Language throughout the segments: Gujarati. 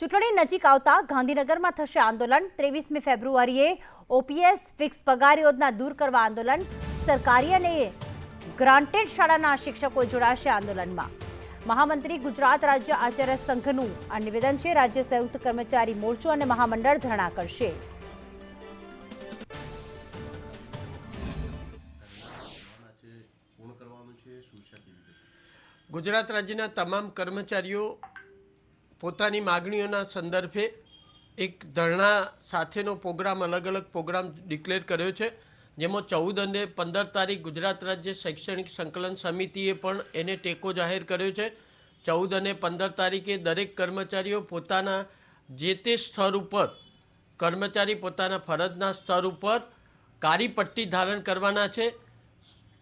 ચૂંટણી નજીક આવતા ગાંધીનગરમાં થશે આંદોલન. ત્રેવીસમી ફેબ્રુઆરીએ ઓપીએસ ફિક્સ પગાર યોજના દૂર કરવા આંદોલન. સરકારી અને ગ્રાન્ટેડ શાળાના શિક્ષકો જોડાશે આંદોલનમાં. મહામંત્રી ગુજરાત રાજ્ય આચાર્ય સંઘનું આ નિવેદન છે. રાજ્ય સંયુક્ત કર્મચારી મોરચો અને મહામંડળ ધરણા કરશે. ગુજરાત રાજ્યના તમામ કર્મચારીઓ પોતાની માગણીઓના સંદર્ભે એક ધરણા સાથેનો પ્રોગ્રામ અલગ અલગ પ્રોગ્રામ ડિક્લેર કર્યો છે, જેમાં ચૌદ અને પંદર તારીખ ગુજરાત રાજ્ય શૈક્ષણિક સંકલન સમિતિએ પણ એને ટેકો જાહેર કર્યો છે. ચૌદ અને પંદર તારીખે દરેક કર્મચારીઓ પોતાના જે તે સ્તર ઉપર, કર્મચારી પોતાના ફરજના સ્તર ઉપર કાળી પટ્ટી ધારણ કરવાના છે.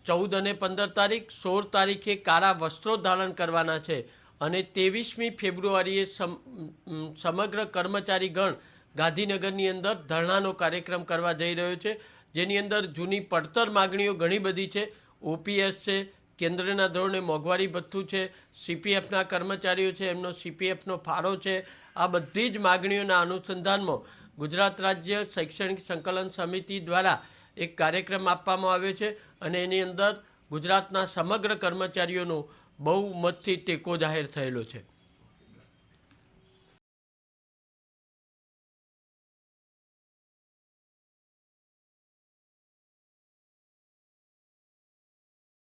ચૌદ અને પંદર તારીખ સોળ તારીખે કાળા વસ્ત્રો ધારણ કરવાના છે. અને ત્રેવીસમી ફેબ્રુઆરીએ સમ- સમગ્ર કર્મચારીગણ ગાંધીનગરની અંદર ધરણાનો કાર્યક્રમ કરવા જઈ રહ્યો છે, જેની અંદર જૂની પડતર માગણીઓ ઘણી બધી છે. ઓપીએસ છે, કેન્દ્રના ધોરણે મોંઘવારી ભથ્થું છે, સીપીએફના કર્મચારીઓ છે, એમનો સીપીએફનો ફાળો છે. આ બધી જ માગણીઓના અનુસંધાનમાં ગુજરાત રાજ્ય શૈક્ષણિક સંકલન સમિતિ દ્વારા એક કાર્યક્રમ આપવામાં આવ્યો છે અને એની અંદર ગુજરાતના સમગ્ર કર્મચારીઓનો બહુમતથી ટેકો જાહેર થયેલો છે.